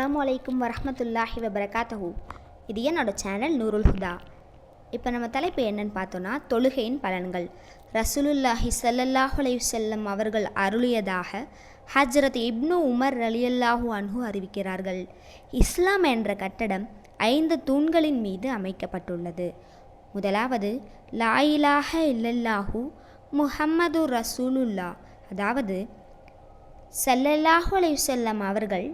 அஸ்லாம் வலைக்கும் வரமத்துல்லாஹி வபரகாத்தஹு. இது என்னோட சேனல் நூருல் ஹுதா. இப்போ நம்ம தலைப்பு என்னன்னு பார்த்தோன்னா தொழுகையின் பலன்கள். ரசூலுல்லாஹி ஸல்லல்லாஹு செல்லம் அவர்கள் அருளியதாக ஹஜ்ரத் இப்னு உமர் ரலியல்லாஹு அன்ஹு அறிவிக்கிறார்கள். இஸ்லாம் என்ற கட்டடம் ஐந்து தூண்களின் மீது அமைக்கப்பட்டுள்ளது. முதலாவது லா இல்லல்லாஹு முஹம்மது ரசூலுல்லா அதாவது ஸல்லல்லாஹு செல்லம் அவர்கள்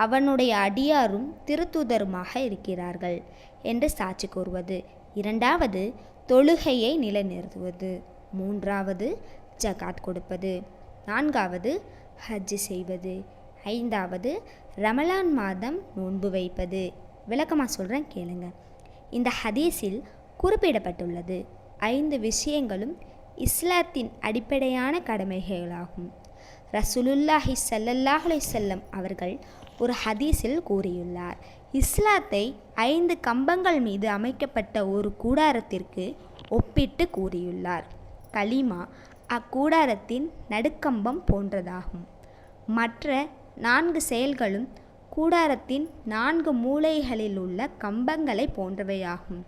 அவனுடைய அடியாரும் திருத்தூதருமாக இருக்கிறார்கள் என்று சாட்சி கூறுவது. இரண்டாவது தொழுகையை நிலைநிறுத்துவது. மூன்றாவது ஜகாத் கொடுப்பது. நான்காவது ஹஜ் செய்வது. ஐந்தாவது ரமலான் மாதம் நோன்பு வைப்பது. விளக்கமாக சொல்கிறேன் கேளுங்க. இந்த ஹதீஸில் குறிப்பிடப்பட்டுள்ளது. ஐந்து விஷயங்களும் இஸ்லாத்தின் அடிப்படையான கடமைகளாகும். ரசூலுல்லாஹி ஸல்லல்லாஹு செல்லம் அவர்கள் ஒரு ஹதீஸில் கூறியுள்ளார். இஸ்லாத்தை ஐந்து கம்பங்கள் மீது அமைக்கப்பட்ட ஒரு கூடாரத்திற்கு ஒப்பிட்டு கூறியுள்ளார். கலிமா அக்கூடாரத்தின் நடுக்கம்பம் போன்றதாகும். மற்ற நான்கு செயல்களும் கூடாரத்தின் நான்கு மூலைகளில் உள்ள கம்பங்களை போன்றவையாகும்.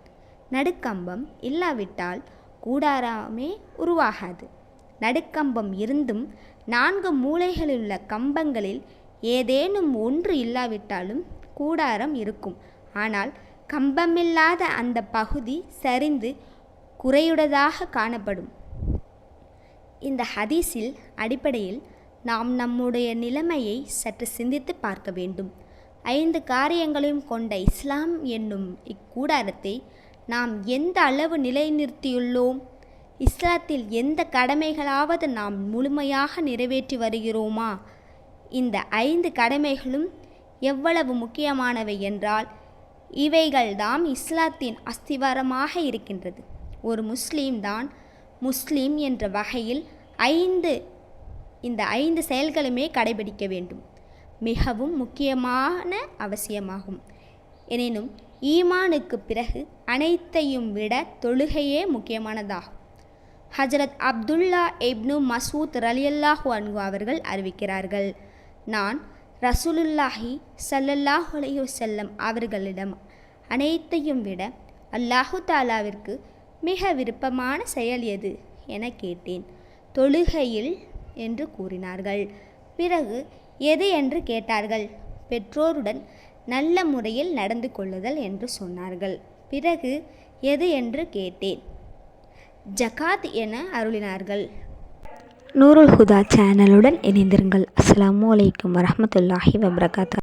நடுக்கம்பம் இல்லாவிட்டால் கூடாரமே உருவாகாது. நடுக்கம்பம் இருந்தும் நான்கு மூலைகளிலுள்ள கம்பங்களில் ஏதேனும் ஒன்று இல்லாவிட்டாலும் கூடாரம் இருக்கும். ஆனால் கம்பமில்லாத அந்த பகுதி சரிந்து குறையுடதாக காணப்படும். இந்த ஹதீஸில் அடிப்படையில் நாம் நம்முடைய நிலைமையை சற்று சிந்தித்து பார்க்க வேண்டும். ஐந்து காரியங்களையும் கொண்ட இஸ்லாம் என்னும் இக்கூடாரத்தை நாம் எந்த அளவு நிலைநிறுத்தியுள்ளோம்? இஸ்லாத்தில் எந்த கடமைகளாவது நாம் முழுமையாக நிறைவேற்றி வருகிறோமா? இந்த ஐந்து கடமைகளும் எவ்வளவு முக்கியமானவை என்றால் இவைகள்தான் இஸ்லாத்தின் அஸ்திவாரமாக இருக்கின்றது. ஒரு முஸ்லீம் தான் முஸ்லீம் என்ற வகையில் ஐந்து இந்த ஐந்து செயல்களுமே கடைபிடிக்க வேண்டும். மிகவும் முக்கியமான அவசியமாகும். எனினும் ஈமானுக்கு பிறகு அனைத்தையும் விட தொழுகையே முக்கியமானதாகும். ஹஜரத் அப்துல்லா இப்னு மசூத் ரலியல்லாஹு அன்கு அவர்கள் அறிவிக்கிறார்கள். நான் ரசூலுல்லாஹி ஸல்லல்லாஹு அலைஹி அவர்களிடம் அனைத்தையும் விட அல்லாஹு தாலாவிற்கு மிக விருப்பமான செயல் எது என கேட்டேன். தொழுகையில் என்று கூறினார்கள். பிறகு எது என்று கேட்டார்கள். பெற்றோருடன் நல்ல முறையில் நடந்து கொள்ளுதல் என்று சொன்னார்கள். பிறகு எது என்று கேட்டேன். ஜகாத் என அருளினார்கள். நூருல் ஹுதா சேனலுடன் இணைந்திருங்கள். அஸ்லாம் அலைக்கும் வரமத்துல்லாஹி வபரகாத்தா.